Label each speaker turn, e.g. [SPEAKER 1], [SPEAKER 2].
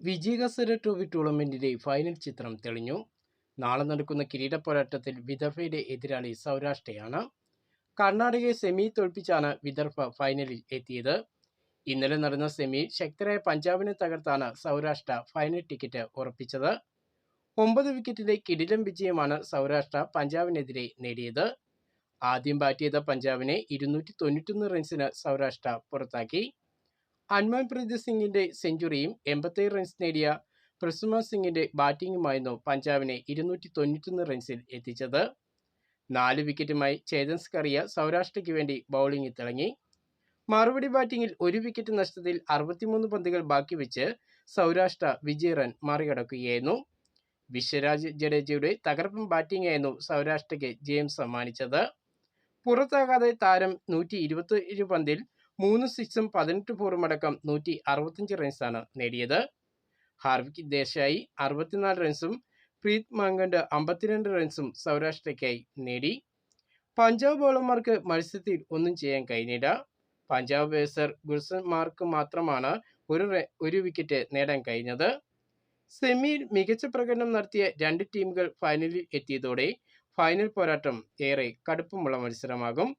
[SPEAKER 1] വിജയകസര trophy ടൂർണമെന്റിന്റെ final ചിത്രം തെളിഞ്ഞു. നാളെ നടക്കുന്ന കിരീട പോരാട്ടത്തിൽ വിദർഭയുടെ എതിരാളി സൗരാഷ്ട്രയാണ്. കർണാടകയെ സെമി തോൽപ്പിച്ചാണ് വിദർഭ ഫൈനലിൽ എത്തിയത്. ഇന്നലെ നടന്ന സെമിയിൽ ശക്തരായ പഞ്ചാബിനെ തകർത്താണ് സൗരാഷ്ട്ര ഫൈനൽ ടിക്കറ്റ് ഉറപ്പിച്ചത്. ഒമ്പത് വിക്കറ്റിലെ കിരീടം വിജയമാണ് സൗരാഷ്ട്ര പഞ്ചാബിനെതിരെ നേടിയത്. ആദ്യം ബാറ്റ് ചെയ്ത പഞ്ചാബിനെ ഇരുന്നൂറ്റി തൊണ്ണൂറ്റൊന്ന് റൺസിന് സൗരാഷ്ട്ര പുറത്താക്കി. ഹനുമാൻപ്രീത് സിംഗിന്റെ സെഞ്ചുറിയും എൺപത്തേഴ് റൺസ് നേടിയ പ്രസുമ സിംഗിന്റെ ബാറ്റിംഗുമായിരുന്നു പഞ്ചാബിനെ ഇരുന്നൂറ്റി തൊണ്ണൂറ്റൊന്ന് റൺസിൽ എത്തിച്ചത്. നാല് വിക്കറ്റുമായി ചേതൻസ് കറിയ സൗരാഷ്ട്രയ്ക്ക് വേണ്ടി ബൗളിംഗിൽ തിളങ്ങി മറുപടി ബാറ്റിംഗിൽ ഒരു വിക്കറ്റ് നഷ്ടത്തിൽ അറുപത്തിമൂന്ന് പന്തുകൾ ബാക്കി വെച്ച് സൗരാഷ്ട്ര വിജയ റൺ മറികടക്കുകയായിരുന്നു. വിശ്വരാജ് ജഡേജയുടെ തകർപ്പൻ ബാറ്റിംഗ് ആയിരുന്നു സൗരാഷ്ട്രയ്ക്ക് ജയം സമ്മാനിച്ചത്. പുറത്താകാതെ താരം നൂറ്റി ഇരുപത്തി പന്തിൽ മൂന്ന് സിക്സും പതിനെട്ട് ഫോറും അടക്കം നൂറ്റി അറുപത്തഞ്ച് റൺസാണ് നേടിയത്. ഹാർവിക് ദേശായി അറുപത്തിനാല് റൺസും പ്രീത് മാങ്കണ്ട് അമ്പത്തിരണ്ട് റൺസും സൗരാഷ്ട്രയ്ക്കായി നേടി. പഞ്ചാബ് ബോളർമാർക്ക് മത്സരത്തിൽ ഒന്നും ചെയ്യാൻ കഴിഞ്ഞില്ല. പഞ്ചാബ് ബേസർ ഗുൽസന്മാർക്ക് മാത്രമാണ് ഒരു ഒരു വിക്കറ്റ് നേടാൻ കഴിഞ്ഞത്. സെമിയിൽ മികച്ച പ്രകടനം നടത്തിയ രണ്ട് ടീമുകൾ ഫൈനലിൽ എത്തിയതോടെ ഫൈനൽ പോരാട്ടം ഏറെ കടുപ്പമുള്ള മത്സരമാകും.